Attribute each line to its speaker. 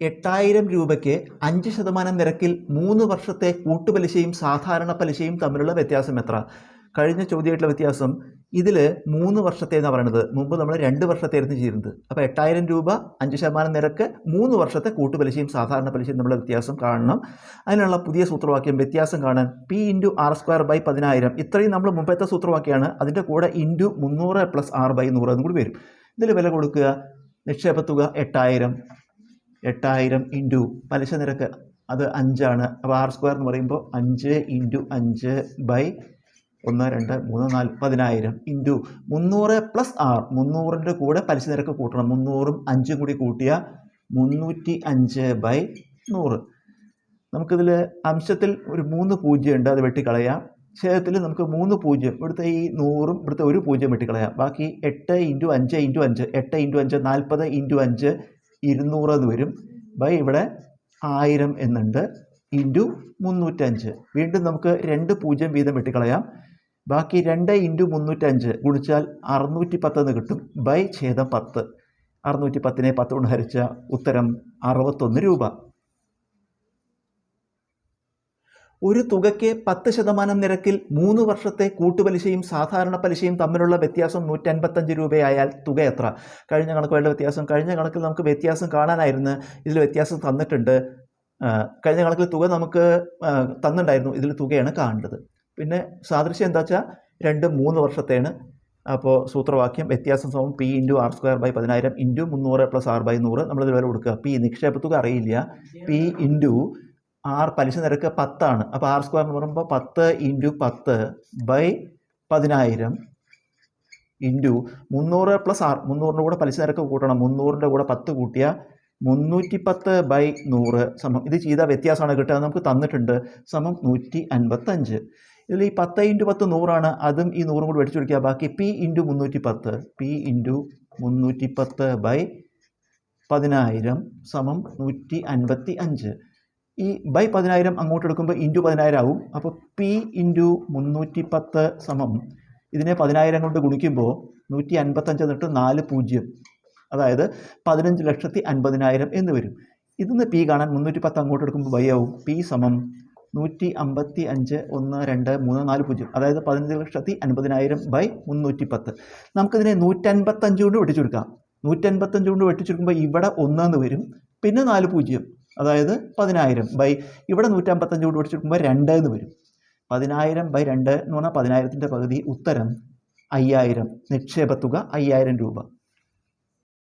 Speaker 1: എട്ടായിരം രൂപയ്ക്ക് അഞ്ച് ശതമാനം നിരക്കിൽ മൂന്ന് വർഷത്തെ കൂട്ടുപലിശയും സാധാരണ പലിശയും തമ്മിലുള്ള വ്യത്യാസം എത്ര? കഴിഞ്ഞ ചോദ്യമായിട്ടുള്ള വ്യത്യാസം ഇതിൽ മൂന്ന് വർഷത്തെ എന്നാണ് പറയുന്നത് മുമ്പ് നമ്മൾ രണ്ട് വർഷത്തെയായിരുന്നു ചെയ്യുന്നത് അപ്പോൾ എട്ടായിരം രൂപ അഞ്ച് ശതമാനം നിരക്ക് മൂന്ന് വർഷത്തെ കൂട്ടുപലിശയും സാധാരണ പലിശയും തമ്മിലുള്ള വ്യത്യാസം കാണണം. അതിനുള്ള പുതിയ സൂത്രവാക്യം വ്യത്യാസം കാണാൻ P into R square by പതിനായിരം. ഇത്രയും നമ്മൾ മുമ്പത്തെ സൂത്രവാക്യമാണ്. അതിന്റെ കൂടെ ഇന്റു മുന്നൂറ് പ്ലസ് ആർ ബൈ നൂറ് എന്നും കൂടി വരും. ഇതിൽ വില കൊടുക്കുക നിക്ഷേപത്തുക എട്ടായിരം. എട്ടായിരം ഇന്റു പലിശ നിരക്ക് അത് അഞ്ചാണ്. അപ്പോൾ ആർ സ്ക്വയർ എന്ന് പറയുമ്പോൾ അഞ്ച് ഇന്റു അഞ്ച് ബൈ ഒന്ന് രണ്ട് മൂന്ന് നാല് പതിനായിരം ഇന്റു മുന്നൂറ് പ്ലസ് ആർ. മുന്നൂറിന്റെ കൂടെ പലിശ നിരക്ക് കൂട്ടണം. മുന്നൂറും അഞ്ചും കൂടി കൂട്ടിയ മുന്നൂറ്റി അഞ്ച് ബൈ നൂറ്. നമുക്കിതിൽ അംശത്തിൽ ഒരു മൂന്ന് പൂജ്യം ഉണ്ട് അത് വെട്ടിക്കളയാം. ഛേദത്തിൽ നമുക്ക് മൂന്ന് പൂജ്യം ഇവിടുത്തെ ഈ നൂറും ഇവിടുത്തെ ഒരു പൂജ്യം വെട്ടിക്കളയാം. ബാക്കി എട്ട് ഇന്റു അഞ്ച് ഇന്റു അഞ്ച് എട്ട് ഇന്റു അഞ്ച് നാൽപ്പത് ഇന്റു അഞ്ച് ഇരുന്നൂറ് എന്ന് വരും. ബൈ ഇവിടെ ആയിരം എന്നുണ്ട്. ഇന്റു മുന്നൂറ്റഞ്ച്. വീണ്ടും നമുക്ക് രണ്ട് പൂജ്യം വീതം വെട്ടിക്കളയാം. ബാക്കി രണ്ട് ഇന്റു മുന്നൂറ്റഞ്ച് ഗുണിച്ചാൽ അറുന്നൂറ്റി പത്ത് എന്ന് കിട്ടും. ബൈ ഛേദം പത്ത്. അറുന്നൂറ്റി പത്തിനെ പത്ത് കൊണ്ട് ഹരിച്ച ഉത്തരം അറുപത്തൊന്ന് രൂപ. ഒരു തുകയ്ക്ക് പത്ത് ശതമാനം നിരക്കിൽ മൂന്ന് വർഷത്തെ കൂട്ടുപലിശയും സാധാരണ പലിശയും തമ്മിലുള്ള വ്യത്യാസം നൂറ്റൻപത്തഞ്ച് രൂപയായാൽ തുക എത്ര കഴിഞ്ഞ കണക്കുകളുടെ വ്യത്യാസം കഴിഞ്ഞ കണക്കിൽ നമുക്ക് വ്യത്യാസം കാണാനായിരുന്നു. ഇതിൽ വ്യത്യാസം തന്നിട്ടുണ്ട്. കഴിഞ്ഞ കണക്കിൽ തുക നമുക്ക് തന്നിട്ടുണ്ടായിരുന്നു. ഇതിൽ തുകയാണ് കാണേണ്ടത്. പിന്നെ സാദൃശ്യം എന്താ വെച്ചാൽ രണ്ട് മൂന്ന് വർഷത്തെയാണ് അപ്പോൾ സൂത്രവാക്യം വ്യത്യാസം സമം P into R square by പതിനായിരം ഇന്റു മുന്നൂറ് പ്ലസ് ആർ ബൈ നൂറ്. നമ്മളിത് വില കൊടുക്കുക. പി നിക്ഷേപത്തുക അറിയില്ല. പി ഇന്റു ആർ പലിശ നിരക്ക് പത്താണ്. അപ്പോൾ ആർ സ്ക്വയർ എന്ന് പറയുമ്പോൾ പത്ത് ഇന്റു പത്ത് ബൈ പതിനായിരം ഇന്റു മുന്നൂറ് പ്ലസ് ആർ മുന്നൂറിന്റെ കൂടെ പലിശ നിരക്ക് കൂട്ടണം. മുന്നൂറിന്റെ കൂടെ പത്ത് കൂട്ടിയ മുന്നൂറ്റി പത്ത് ബൈ നൂറ് സമം. ഇത് ചെയ്ത വ്യത്യാസമാണ് കിട്ടുക. നമുക്ക് തന്നിട്ടുണ്ട്. സമം നൂറ്റി അൻപത്തഞ്ച് ഇതിൽ ഈ പത്ത് ഇന്റു പത്ത് നൂറാണ്. അതും ഈ നൂറും കൂടി വെടിച്ചു കൊടുക്കുക ബാക്കി പി ഇന്റു മുന്നൂറ്റി പത്ത് പി ഇന്റു മുന്നൂറ്റി പത്ത് ബൈ പതിനായിരം സമം നൂറ്റി അൻപത്തി അഞ്ച് ഈ ബൈ പതിനായിരം അങ്ങോട്ട് എടുക്കുമ്പോൾ ഇന്റു പതിനായിരം ആവും. അപ്പോൾ പി ഇന്റു മുന്നൂറ്റി പത്ത് സമം ഇതിനെ പതിനായിരം കൊണ്ട് ഗുണിക്കുമ്പോൾ നൂറ്റി അൻപത്തഞ്ച് എന്നിട്ട് നാല് പൂജ്യം. അതായത് പതിനഞ്ച് ലക്ഷത്തി അൻപതിനായിരം എന്ന് വരും. ഇതിന്ന് പി കാണാൻ മുന്നൂറ്റി പത്ത് അങ്ങോട്ട് എടുക്കുമ്പോൾ ബൈ ആവും. പി സമം നൂറ്റി അമ്പത്തി അഞ്ച് ഒന്ന് രണ്ട് മൂന്ന് നാല് പൂജ്യം. അതായത് പതിനഞ്ച് ലക്ഷത്തി അൻപതിനായിരം ബൈ മുന്നൂറ്റി പത്ത് നമുക്കിതിനെ നൂറ്റൻപത്തഞ്ച് കൊണ്ട് വെട്ടിച്ചുരുക്കാം. നൂറ്റൻപത്തഞ്ച് കൊണ്ട് വെട്ടിച്ചുരുക്കുമ്പോൾ ഇവിടെ ഒന്നെന്ന് വരും. പിന്നെ നാല് പൂജ്യം. അതായത് പതിനായിരം ബൈ ഇവിടെ നൂറ്റമ്പത്തഞ്ച് കൊണ്ട് വെട്ടിച്ചെടുക്കുമ്പോൾ രണ്ട് എന്ന് വരും. പതിനായിരം ബൈ രണ്ട് എന്ന് പറഞ്ഞാൽ പതിനായിരത്തിന്റെ പകുതി ഉത്തരം അയ്യായിരം. നിക്ഷേപത്തുക അയ്യായിരം രൂപ.